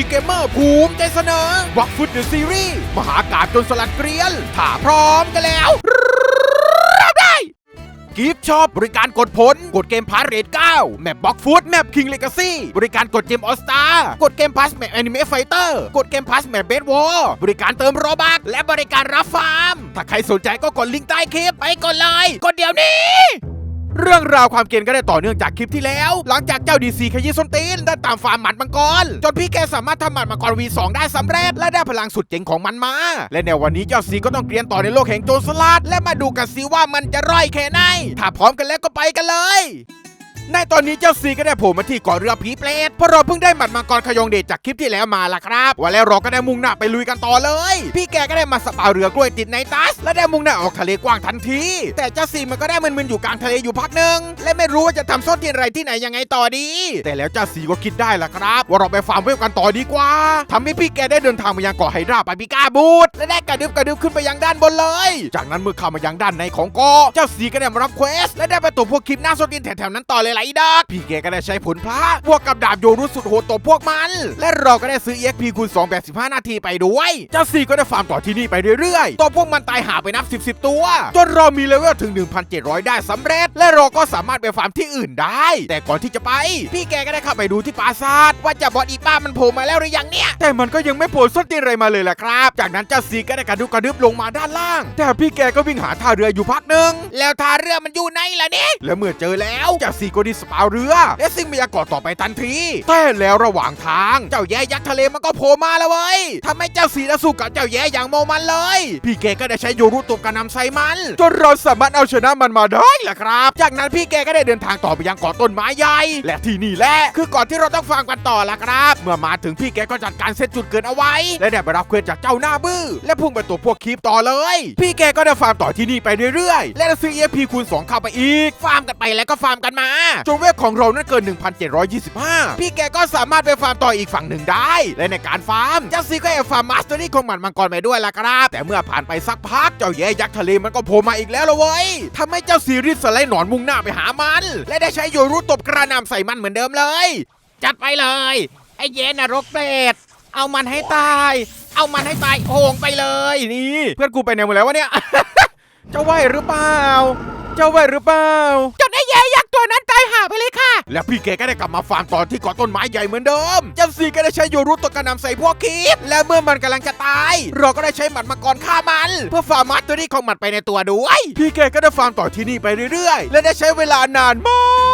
ซีเกมเมอร์ภูมิใจเสนอวักฟุตเดอะซีรีส์มหากาบจนสลัดเกลียนถ้าพร้อมกันแล้วรับได้กิฟช็อปบริการกดผล กดเกมพาร์เรท9แมปบ็อกฟุตแมปคิงเลกาซี่บริการกดเกมออสตากดเกมพาสแมปแอนิเมะไฟเตอร์กดเกมพาสแมปเบสวอลบริการเติมโรบักและบริการรับฟาร์ม ถ้าใครสนใจก็กดลิงก์ใต้คลิปไปกดเลยกดเดี๋ยวนี้ เรื่องราวความเกรียนก็ได้ต่อเนื่องจากคลิปที่แล้ว หลังจากเจ้าดีซีขยี้ส้นตีนได้ตามฟาร์มหมัดมังกร จนพี่แกสามารถทำหมัดมังกร V2 ได้สำเร็จและได้พลังสุดเจ๋งของมันมา และในวันนี้เจ้าซีก็ต้องเกรียนต่อในโลกแห่งโจรสลัดและมาดูกันซิว่ามันจะร่อยแค่ไหนถ้าพร้อมกันแล้วก็ไปกันเลย ในตอนนี้เจ้าซีก็ได้โผล่มาที่เกาะเรือผีเปรตเพราะเราเพิ่งได้หมัดมังกรขยองเดชจากคลิปที่แล้วมาล่ะครับว่าแล้วเราก็ได้มุ่งหน้าไปลุยกันต่อเลย พี่แกก็ได้มาสปาเรือกล้วยติดในตัส และได้มุ่งหน้าออกทะเลกว้างทันที แต่เจ้าซีมันก็ได้มึนๆอยู่กลางทะเลอยู่พักหนึ่งและไม่รู้ว่าจะทำซ่อนที่ไรที่ไหนยังไงต่อดี แต่แล้วเจ้าซีก็คิดได้ล่ะครับ ว่าเราไปฟาร์มเวลกันต่อดีกว่าทำให้พี่แกได้เดินทางมายังเกาะไฮดราไปปิก้าบูดและได้กระดึบกระดึบขึ้นไปยังด้านบนเลย จากนั้นเมื่อเข้ามายังด้านในของเกาะเจ้าซีก็ได้มารับเควสและได้ไปตบพวกคลิปหน้าโซดินแถวๆนั้นต่อเลยลดัก พี่แกก็ได้ใช้ผลพระบวกกับดาบโยรุสุดโหดตบพวกมัน และเราก็ได้ซื้อ EXP คูณ2แบบ 15 นาทีไปด้วยเจ้าซีก็ได้ฟาร์มต่อที่นี่ไปเรื่อยๆตบพวกมันตายหาไปนับ 10 10ตัว จนเรามีเลเวลถึง 1,700 ได้สำเร็จ และเราก็สามารถไปฟาร์มที่อื่นได้ แต่ก่อนที่จะไป พี่แกก็ได้เข้าไปดูที่ปราสาทว่าจะบอสอีป้ามันโผล่มาแล้วหรือยังเนี่ย แต่มันก็ยังไม่โผล่ส้นตีนอะไรมาเลยแหละครับ จากนั้นเจ้าซีก็ได้กระดุกกระดึบลงมาด้านล่าง แต่พี่แกก็วิ่งหาท่าเรืออยู่พักหนึ่งแล้วท่าเรือมันอยู่ไหนล่ะเนี่ยและเมื่อเจอแล้วเจ้าซีก็ได้สปาวเรือ และซิ่งไปยังเกาะต่อไปทันที แต่แล้วระหว่างทางเจ้าแย่ยักษ์ทะเลมันก็โผล่มาแล้วเว้ยทำให้เจ้าซีได้สู้กับเจ้าแย่อย่างเมมันเลย พี่แกก็ได้ใช้โยรุตบกระนำใส่มันจนเราสามารถเอาชนะมันมาได้แหละครับ จากนั้นพี่แกก็ได้เดินทางต่อไปยังเกาะต้นไม้ใหญ่ และที่นี่แหละคือเกาะที่เราต้องฟังกันต่อละครับ เมื่อมาถึงพี่แกก็จัดการเซตจุดเกินเอาไว้ และได้ไปรับเควสจากเจ้าหน้าบื้อ และพุ่งไปตัวพวกคลิปต่อเลย พี่แกก็ได้ฟาร์มต่อที่นี่ไปเรื่อยๆ และซื้อ EXP คูณ2เข้าไปอีก ฟาร์มกันไปแล้วก็ฟาร์มกันมาจนเวลของเรานั้นเกิน 1,725 พี่แกก็สามารถไปฟาร์มต่ออีกฝั่งหนึ่งได้ และในการฟาร์มเจ้าซีก็แอบฟาร์มมาสเตอรี่ของหมันมังกรไปด้วยล่ะครับ แต่เมื่อผ่านไปสักพักเจ้าแย่ยักษ์ทะเลมันก็โผล่มาอีกแล้วละเว้ยทำให้เจ้าซีรีส์สไลด์หนอนมุ่งหน้าไปหามัน และได้ใช้โยรุตบกระนำใส่มันเหมือนเดิมเลย จัดไปเลย ไอ้เย็นนรกเปรตเอามันให้ตาย เอามันให้ตายโหงไปเลยนี่ เพื่อนกูไปไหนหมดแล้ววะเนี่ยเจ้าไหวหรือเปล่า จ้าไหวหรือเปล่าจนไอ้แย่ยักษ์ตัวนั้นตายหาไปเลยค่ะ แล้วพี่แกก็ได้กลับมาฟาร์มตอนที่เกาะต้นไม้ใหญ่เหมือนเดิมเจ้าซีก็ได้ใช้โยรุตกระหนำใส่พวกคีบและเมื่อมันกำลังจะตาย เราก็ได้ใช้หมัดมังกรฆ่ามัน เพื่อฟาร์มมัดตัวนี้ของมันไปในตัวด้วย พี่แกก็ได้ฟาร์มต่อที่นี่ไปเรื่อยๆ และได้ใช้เวลานานมาก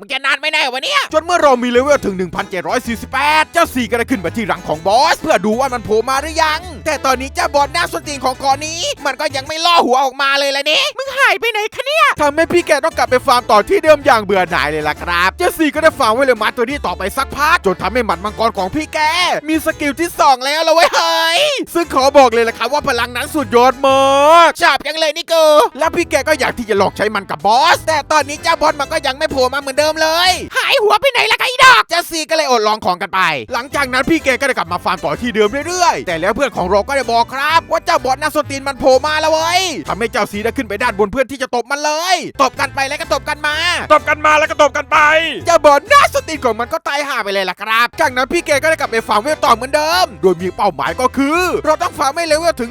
มึงจะนานไม่แน่วะเนี่ย จนเมื่อเรามีเลเวลถึง 1,748 เจ้าซีก็ได้ขึ้นไปที่หลังของบอส เพื่อดูว่ามันโผล่มาหรือยัง แต่ตอนนี้เจ้าบอสหน้าสนตีนของกอนี้ มันก็ยังไม่ล่อหัวออกมาเลยละนี่มึงหายไปไหนคะเนี่ยทำให้พี่แกต้องกลับไปฟาร์มต่อที่เดิมอย่างเบื่อหน่ายเลยล่ะครับ เจ้าซีก็ได้ฟาร์มไว้เลยมาตัวนี้ต่อไปสักพักจนทำให้หมัดมังกรของพี่แก มีสกิลที่สองแล้วละเว้ยเฮ้ยซึ่งขอบอกเลยล่ะครับว่าพลังนั้นสุดยอดมากชอบยังเลยนี่กูแล้วพี่แกก็อยากที่จะลองใช้มันกับบอส แต่ตอนนี้เจ้าบอสมันก็ยังไม่โผล่มาเหมือนเดิมเลย หายหัวไปไหนล่ะไอ้ดอกเจ้าซีก็เลยอดลองของกันไป หลังจากนั้นพี่แกก็ได้กลับมาฟาร์มต่อที่เดิมเรื่อยๆ แต่แล้วเพื่อนของเราก็ได้บอกครับ ว่าเจ้าบอสนักสนตีนมันโผล่มาแล้วเว้ยทำให้เจ้าซีได้ขึ้นไปด้านบนเพื่อนที่จะตบมันเลย ตบกันไปแล้วก็ตบกันมา ตบกันมาแล้วก็ตบกันไป เจ้าบอลหน้าสตินของมันก็ตายห่าไปเลยล่ะครับ จากนั้นพี่แกก็ได้กลับไปฟาร์มเวลต่อเหมือนเดิม โดยมีเป้าหมายก็คือ เราต้องฟาร์มให้เลเวลถึง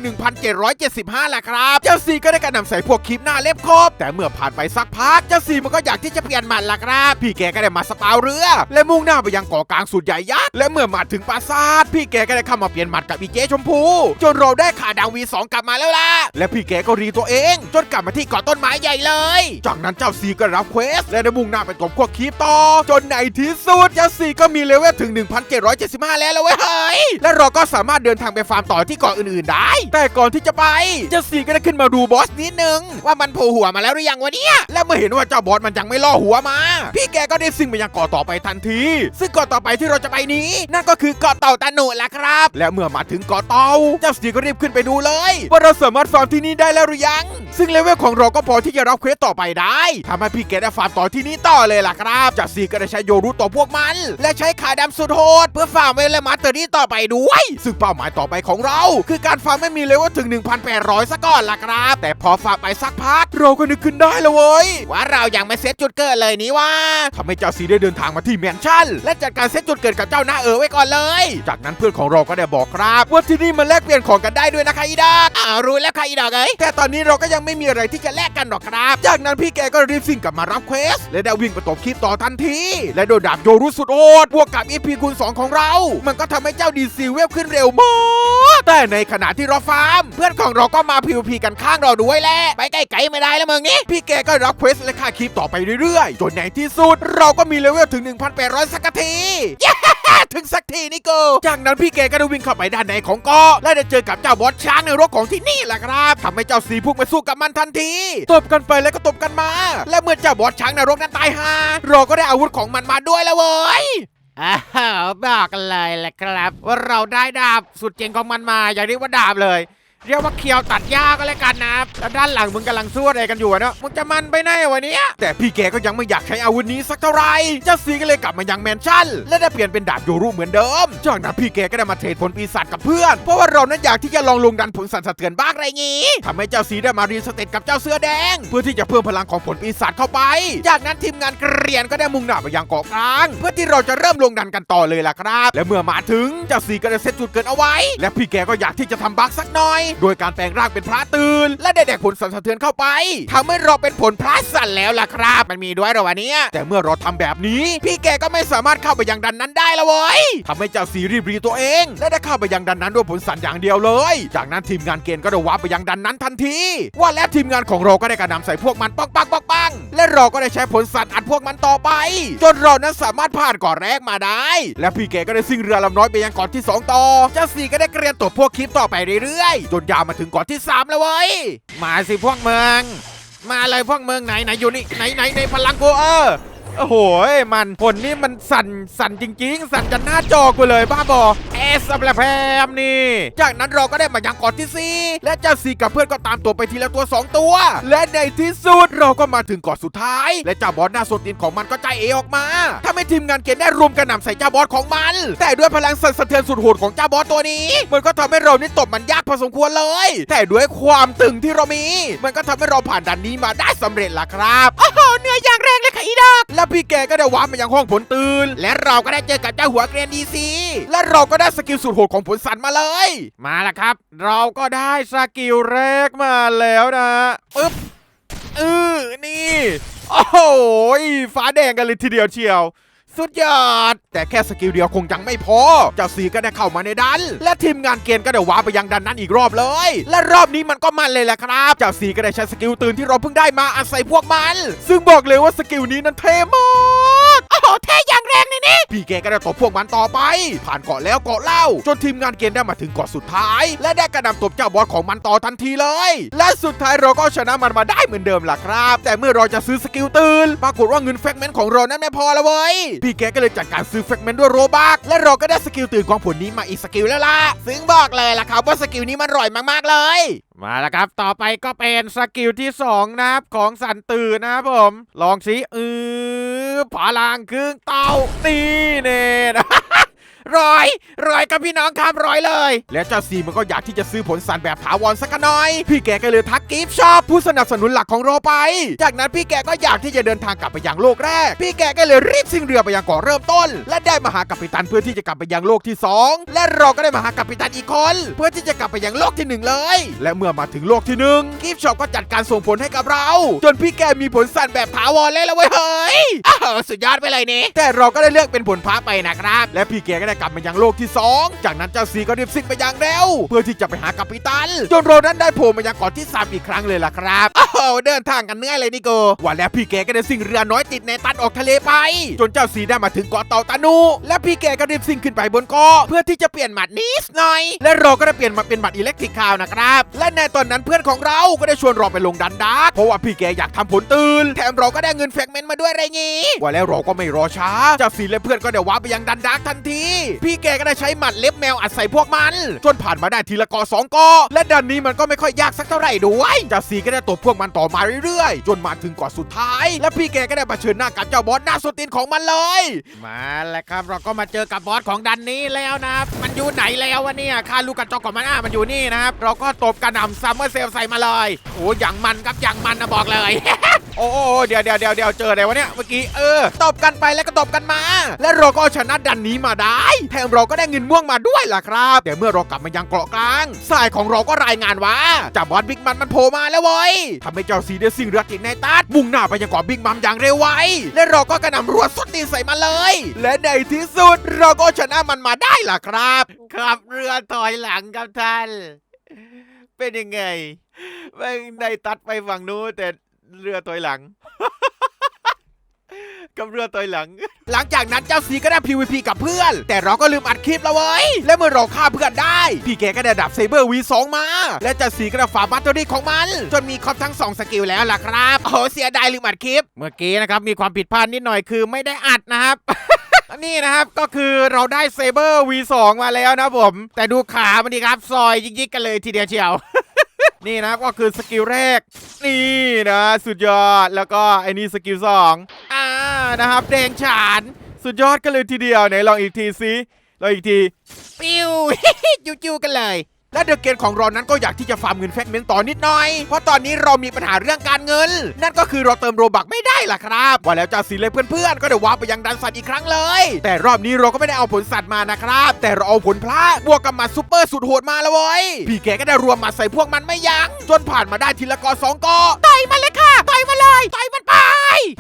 1,775แหละครับ เจ้าซีก็ได้กระหน่ำใส่พวกคลิปหน้าเล็บครบแต่เมื่อผ่านไปสักพัก เจ้าซีมันก็อยากที่จะเปลี่ยนมันล่ะครับพี่แกก็ได้มาสปาวเรือ และมุ่งหน้าไปยังเกาะกลางสุดใหญ่ยักษ์และเมื่อมาถึงปราสาทพี่แกก็ได้เข้ามาเปลี่ยนหมัดกับอีเจชมพู จนเราได้ขาดาววีสองกลับมาแล้วล่ะและพี่แกก็รีตัวเอง จนกลับมาที่เกาะต้นไม้ใหญ่เลย จากนั้นเจ้าซีก็รับเควส และได้มุ่งหน้าไปตบพวคลิปต่อ จนในที่สุดเจ้าซีก็มีเลเวลถึง 1,775 แล้วละเว้ยเฮ้ยและเราก็สามารถเดินทางไปฟาร์มต่อที่เกาะอื่นๆได้ แต่ก่อนที่จะไปเจ้าซีก็ได้ขึ้นมาดูบอสนิดนึงว่ามันโผล่หัวมาแล้วหรือยังวะเนี่ยและเมื่อเห็นว่าเจ้าบอสมันยังไม่ล่อหัวมาพี่แกก็ได้ซิ่งไปยังเกาะต่อไปทันที ซึ่งเกาะต่อไปที่เราจะไปนี้ นั่นก็คือเกาะเต่าตาโหนแหละครับ และเมื่อมาถึงเกาะเต่าเจ้าซีก็รีบขึ้นไปดูเลย ว่าเราสามารถฟาร์มที่นี่ได้แล้วหรือยัง ซึ่งเลเวลของเราก็พอที่จะรับเควสต่อไปได้ทำให้พี่แกได้ฟาร์มต่อที่นี่ต่อเลยล่ะครับเจ้าซีก็ได้ใช้โยรุต่อพวกมัน และใช้ขาดำสุดโหดเพื่อฟาร์มเวลมาสเตอรี่ต่อไปด้วย ซึ่งเป้าหมายต่อไปของเรา คือการฟาร์มไม่มีเลเวลถึง 1,800ซะก่อนล่ะครับ แต่พอฟาร์มไปสักพักเราก็นึกขึ้นได้แล้วเว้ยว่าเรายังไม่เซตจุดเกิดเลยนี่ว่าทำให้เจ้าซีได้เดินทางมาที่แมนชั่น และจัดการเซตจุดเกิดกับเจ้าหน้าเอ๋อไว้ก่อนเลย จากนั้นเพื่อนของเราก็ได้บอกครับ ว่าที่นี่มันแลกเปลี่ยนของกันได้ด้วยนะคะอีดอกอ่ารู้แล้วค่ะอีดอกเอ้ยแต่ตอนนี้เราก็ยังไม่มีอะไรที่จะแลกกันหรอกครับ จากนั้นพี่แกก็รีบวิ่งกลับมารับเควส และได้วิ่งไปตบคลิปต่อทันที และโดนดาบโยรุสุดโหดบวกกับ EP คูณ2ของเรา มันก็ทำให้เจ้าดีซีเวลขึ้นเร็วมากแต่ในขณะที่เราฟาร์ม เพื่อนของเราก็มาพิวพีกันข้างเราด้วยแหละไปไกลๆไม่ได้แล้วมึงนี่พี่แกก็รับเควสและค่าคลิปต่อไปเรื่อยๆจนในที่สุด เราก็มีเลเวลถึง 1,800 สักทีถึงสักทีนี่กูจากนั้นพี่แกก็ได้วิ่งเข้าไปด้านในของเกาะและได้เจอกับเจ้าบอสช้างในรกของที่นี่แหละครับทำให้เจ้าสีพุ่งไปสู้กับมันทันที ตบกันไปแล้วก็ตบกันมา และเมื่อเจ้าบอสช้างในรกนั้นตายฮาเราก็ได้อาวุธของมันมาด้วยแล้วเว้ยอ้าวบอกเลยแหละครับ ว่าเราได้ดาบสุดเจ๋งของมันมาอย่างนี้ว่าดาบเลย เรียกว่าเคียวตัดหญ้าก็แล้วกันนะแล้วด้านหลังมึงกำลังสู้อะไรกันอยู่เนาะมึงจะมันไปไหนวะเนี้ยแต่พี่แกก็ยังไม่อยากใช้อาวุธนี้สักเท่าไหร่เจ้าสีก็เลยกลับมายังแมนชั่น และได้เปลี่ยนเป็นดาบโยรุเหมือนเดิมจากนั้นพี่แกก็ได้มาเทรดผลปีศาจกับเพื่อน เพราะว่าเรานั้นอยากที่จะลองลงดันผลสั่นสะเทือนบ้างไรงี้ทำให้เจ้าสีได้มารีสเตตกับเจ้าเสื้อแดง เพื่อที่จะเพิ่มพลังของผลปีศาจเข้าไป จากนั้นทีมงานเกรียนก็ได้มุ่งหน้าไปยังเกาะกลาง เพื่อที่เราจะเริ่มลงดันกันต่อเลยล่ะครับ และเมื่อมาถึงเจ้าสีก็ได้เซตจุดเกิดเอาไว้ และพี่แกก็อยากที่จะทำบักสักหน่อยโดยการแปลงร่างเป็นพระตื่น และได้แดกผลสั่นสะเทือนเข้าไปทำให้เราเป็นผลพระสั่นแล้วล่ะครับ มันมีด้วยหรอวะเนี้ยแต่เมื่อเราทำแบบนี้ พี่แกก็ไม่สามารถเข้าไปยังดันนั้นได้ล้วเว้ยทำให้เจ้าสีรีบรีตัวเอง และได้เข้าไปยังดันนั้นด้วยผลสั่นอย่างเดียวเลย จากนั้นทีมงานเกณฑ์ก็ได้วาร์ปไปยังดันนั้นทันที ว่าแล้วทีมงานของเราก็ได้กระนำใส่พวกมันปังปังปังปังและเราก็ได้ใช้ผลสั่นอัดพวกมันต่อไป จนเรานั้นสามารถผ่านก่อนแรกมาได้ และพี่แกก็ได้ซิ่งเรือลำน้อยไปยังก่อนที่สองต่อ เจ้าสีก็ได้เกรียนตัวพวกคลิปต่อไปเรื่อยๆจนยาวมาถึงเก่อนที่สามแล้วเว้ย มาสิพวกเมือง มาเลยพวกเมืองไหนไหนอยู่นี่ไหนไหนในพลังกูเออ โอ้โหมันผลนี่มันสั่นสั่นจริง ๆ สั่นจนหน้าจอกูเลยบ้าบอเอสแปลแพมนี่ จากนั้นเราก็ได้มายังก่อนที่4และเจ้าซีกับเพื่อนก็ตามตัวไปทีละตัว 2 ตัว และในที่สุดเราก็มาถึงกอนสุดท้าย และเจ้าบอสหน้าสดตินของมันก็ใจเอออกมาถ้าไม่ทีมงานเกณฑ์ได้รวมกันหนำใส่เจ้าบอสของมัน แต่ด้วยพลังสั่นสะเทือนสุดโหดของเจ้าบอสตัวนี้ มันก็ทำให้เรานี่ตบมันยากพอสมควรเลย แต่ด้วยความตึงที่เรามี มันก็ทำให้เราผ่านด่านนี้มาได้สำเร็จล่ะครับโอ้โเหนื่อยอย่างแรงเลยค่ะอีดอก และพี่แกก็ได้วาร์ปมายังห้องผลตื่น และเราก็ได้เจอกับเจ้าหัวเกรียนดีซีและเราก็ได้สกิลสุดโหดของผลสันมาเลย มาแล้วครับ เราก็ได้สกิลแรกมาแล้วนะปึ๊บเออนี่ โอ้โหฟ้าแดงกันเลยทีเดียวเชียว สุดยอด แต่แค่สกิลเดียวคงยังไม่พอ เจ้าสีก็ได้เข้ามาในดัน และทีมงานเกณฑ์ก็ได้วาไปยังดันนั้นอีกรอบเลย และรอบนี้มันก็มันเลยแหละครับ เจ้าสีก็ได้ใช้สกิลตื่นที่เราเพิ่งได้มาอาศัยพวกมัน ซึ่งบอกเลยว่าสกิลนี้นั้นเท่มาก หเท่อย่างแรงเลยนี่พี่แกก็ได้ตบพวกมันต่อไป ผ่านเกาะแล้วเกาะเล่า จนทีมงานเกณฑ์ได้มาถึงเกาะสุดท้าย และได้กระนำตบเจ้าบอสของมันต่อทันทีเลย และสุดท้ายเราก็ชนะมันมาได้เหมือนเดิมล่ะครับ แต่เมื่อเราจะซื้อสกิลตื่นปรากฏว่าเงินแฟกเมนต์ของเรานั้นไม่พอละเว้ยพี่แกก็เลยจัดการซื้อแฟกเมนต์ด้วยโรบักและเราก็ได้สกิลตื่นของผลนี้มาอีกสกิลแล้วล่ะซึ่งบอกเลยล่ะครับว่าสกิลนี้มันอร่อยมากๆเลย มาแล้วครับ ต่อไปก็เป็นสกิลที่ 2 นะครับ ของสันตื่นนะครับผม ลองสิเออพลังครึ่งเต้าตีเน่ ร้อยร้อยกับพี่น้องครับร้อยเลย และเจ้าซีมันก็อยากที่จะซื้อผลสันแบบถาวรสักหน่อย พี่แกก็เลยทักกิฟต์ชอปผู้สนับสนุนหลักของเราไป จากนั้นพี่แกก็อยากที่จะเดินทางกลับไปยังโลกแรก พี่แกก็เลยรีบซิ่งเรือไปยังเกาะเริ่มต้น และได้มาหากัปตันเพื่อที่จะกลับไปยังโลกที่ 2 และเราก็ได้มาหากัปตันอีกคน เพื่อที่จะกลับไปยังโลกที่หนึ่งเลย และเมื่อมาถึงโลกที่หนึ่งกิฟต์ชอปก็จัดการส่งผลให้กับเรา จนพี่แกมีผลสันแบบถาวรเลยละเว้ยเฮ้ยอ้าวสุดยอดไปเลยนี่แต่เราก็ได้เลือกเป็นผลพระไปนะครับ และพี่แกก็ได้กลับมายังโลกที่ 2 จากนั้นเจ้าซีก็รีบซิ่งไปอย่างเร็วเพื่อที่จะไปหากัปตัน จนเรานั้นได้โผล่มายังเกาะที่ 3 อีกครั้งเลยล่ะครับโอ้โหเดินทางกันเหนื่อยเลยนี่โกว่าแล้วพี่แกก็ได้ซิ่งเรือน้อยติดในตันออกทะเลไป จนเจ้าซีได้มาถึงเกาะเต่าตานู และพี่แกก็รีบซิ่งขึ้นไปบนเกาะเพื่อที่จะเปลี่ยนหมัดนิดหน่อย และเราก็ได้เปลี่ยนมาเป็นหมัดอิเล็กทริกคาวนะครับและในตอนนั้นเพื่อนของเราก็ได้ชวนเราไปลงดันดาร์กเพราะว่าพี่แกอยากทำผลตื่นแถมเราก็ได้เงินแฟกเมนต์มาด้วยไรงี้ว่าแล้วเราก็ไม่รอช้าเจ้าซีและเพื่อนก็ได้ว้าไปยังดันดาร์กทันทีพี่แกก็ได้ใช้หมัดเล็บแมวอัดใส่พวกมัน จนผ่านมาได้ทีละกอสองกอ และดันนี้มันก็ไม่ค่อยยากสักเท่าไหร่ด้วยเจ้าซีก็ได้ตบพวกมันต่อมาเรื่อยๆ จนมาถึงกาะสุดท้าย และพี่แกก็ได้เผชิญหน้ากับเจ้าบอสหน้าสุดตีนของมันเลย มาแล้วครับเราก็มาเจอกับบอสของดันนี้แล้วนะมันอยู่ไหนแล้ววะเนี่ยคาลูกกระจอกของมันอะมันอยู่นี่นะครับเราก็ตบกระหน่ำซัมเมอร์เซลใส่มาเลยโอ้อย่างมันครับอย่างมันนะบอกเลย โอ้โอ้เดี๋ยวเดี๋ยวเดี๋ยวเดี๋ยวเจออะไรวะเนี่ยเมื่อกี้เออตบกันไปแล้วก็ตบกันมา และเราก็ชนะดันนี้มาได้แถมเราก็ได้เงินม่วงมาด้วยล่ะครับแต่เมื่อเรากลับมายังเกาะกลางสายของเราก็รายงานว่าจ่าบอสบิ๊กมันมันโผล่มาแล้วเว้ยทำให้เจ้าซีเดซิงเรือติดในตัดมุ่งหน้าไปยังเกาะบิ๊กมัมอย่างเร็วไวและเราก็กระหน่ำรัวสุดตีใส่มาเลย และในที่สุดเราก็ชนะมันมาได้ล่ะครับครับเรือถอยหลังครับท่าน เป็นยังไงแม่งได้ตัดไปฝั่งนู้นแต่ เรือถอยหลัง กับเรือถอยหลัง หลังจากนั้นเจ้าสีก็ได้ PVP กับเพื่อน แต่เราก็ลืมอัดคลิปแล้วเว้ย และเมื่อเราฆ่าเพื่อนได้ พี่แกก็ได้ดับเซเบอร์ V2 มา และเจ้าสีก็ได้ฝาบัตเตอรี่ของมัน จนมีครบทั้ง2สกิลแล้วล่ะครับโอ้โหเสียดายลืมอัดคลิป เมื่อกี้นะครับมีความผิดพลาดนิดหน่อยคือไม่ได้อัดนะครับ นี่นะครับก็คือเราได้เซเบอร์ V2 มาแล้วนะผม แต่ดูขามันดีครับซอยยิกๆกันเลยทีเดียวเชียว นี่นะก็คือสกิลแรก นี่นะสุดยอดแล้วก็ไอ้นี่สกิลสองอ่านะครับแดงฉาน สุดยอดกันเลยทีเดียวไหนลองอีกทีสิลองอีกทีปิ้วจิ้วๆกันเลย และเดอะเกนของเรานั้นก็อยากที่จะฟาร์มเงินแฟกเมนต์ต่อนิดหน่อย เพราะตอนนี้เรามีปัญหาเรื่องการเงิน นั่นก็คือเราเติมโรบักไม่ได้ล่ะครับว่าแล้วเจ้าสีเลยเพื่อนๆก็เดี๋ยวว้าร์ปไปยังดันสัตว์อีกครั้งเลย แต่รอบนี้เราก็ไม่ได้เอาผลสัตว์มานะครับ แต่เราเอาผลพระบวกกับมาซูเปอร์สุดโหดมาแล้วเว้ยพี่แกก็ได้รวมมาใส่พวกมันไม่ยัง้งจนผ่านมาได้ทีละกอสองกอต่อยมันเลยค่ะ ต่อยมันเลยต่อยมันไป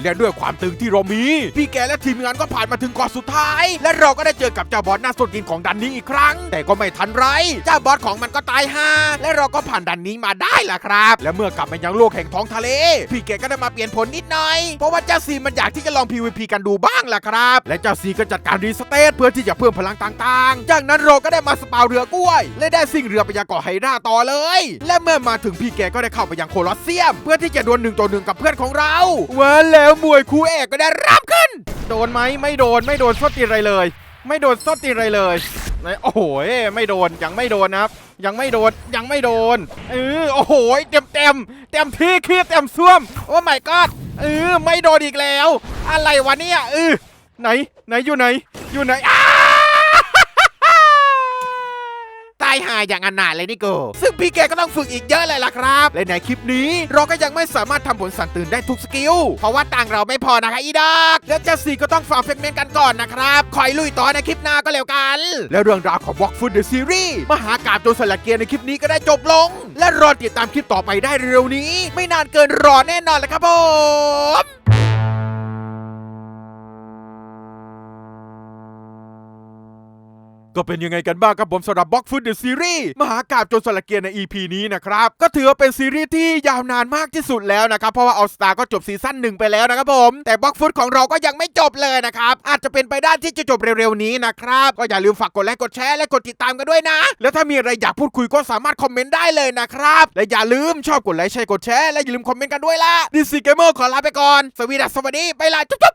และด้วยความตึงที่เรามี พี่แกและทีมงานก็ผ่านมาถึงกอสุดท้าย และเราก็ได้เจอกับเจ้าบอสหน้าสดกินของดันนี้อีกครั้ง แต่ก็ไม่ทันไร เจ้าบอสของมันก็ตายห่าและเราก็ผ่านดันนี้มาได้ล่ะครับ และเมื่อกลับมายังโลกแห่งท้องทะเล พี่แกก็ได้มาเปลี่ยนผลนิดหน่อย เพราะว่าเจ้าซีมันอยากที่จะลอง PVP กันดูบ้างล่ะครับ และเจ้าซีก็จัดการรีสเตทเพื่อที่จะเพิ่มพลังต่างๆ จากนั้นเราก็ได้มาสปาวเรือกล้วย และได้สิ่งเรือไปยังเกาะไฮราต่อเลย และเมื่อมาถึงพี่แกก็ได้เข้าไปยังโคลอสเซียม เพื่อที่จะดวลหนึ่งต่อหนึ่งกับเพื่อนของเราว่าแล้วมวยคู่เอกก็ได้รับขึ้น โดนไหมไม่โดนไม่โดนสดตีนอะไรเลย ไม่โดนสดตีนอะไรเลยไหนโอ้โหไม่โดนยังไม่โดนนะครับ ยังไม่โดนยังไม่โดนเออโอ้โหเต็มเต็มเต็มที่คีบเต็มซ่วมโอ้ my god เออไม่โดนอีกแล้ว อะไรวะเนี่ยเออไหนไหนอยู่ไหน อยู่ไหนอ้า ตาย หาอย่างอนาถเลยนี่โกซึ่งพี่แกก็ต้องฝึกอีกเยอะเลยล่ะครับ และในคลิปนี้เราก็ยังไม่สามารถทำผลสั่นตื่นได้ทุกสกิล เพราะว่าตังเราไม่พอนะคะอีดอกและเจ้าสี่ก็ต้องฟาเฟกเมนต์กันก่อนนะครับคอยลุยต่อในคลิปหน้าก็แล้วกัน และเรื่องราวของ Walk Food The Series มหากาบโจรสลัดเกียร์ในคลิปนี้ก็ได้จบลง และรอติดตามคลิปต่อไปได้เร็วนี้ ไม่นานเกินรอแน่นอนเลยครับผม ก็เป็นยังไงกันบ้างครับผมสำหรับ Box Food The Series มหากาบโจรสลัดเกียร์ใน EP นี้นะครับ ก็ถือว่าเป็นซีรีส์ที่ยาวนานมากที่สุดแล้วนะครับ เพราะว่า All Star ก็จบซีซั่นหนึ่งไปแล้วนะครับผม แต่ Box Food ของเราก็ยังไม่จบเลยนะครับ อาจจะเป็นไปได้ที่จะจบเร็วๆนี้นะครับ ก็อย่าลืมฝากกดไลค์กดแชร์และกดติดตามกันด้วยนะ แล้วถ้ามีอะไรอยากพูดคุยก็สามารถคอมเมนต์ได้เลยนะครับ และอย่าลืมชอบกดไลค์ใช่กดแชร์และอย่าลืมคอมเมนต์กันด้วยล่ะดิสซีเกมเมอร์ขอลาไปก่อนสวีดัสสวัสดีไปละจุ๊บ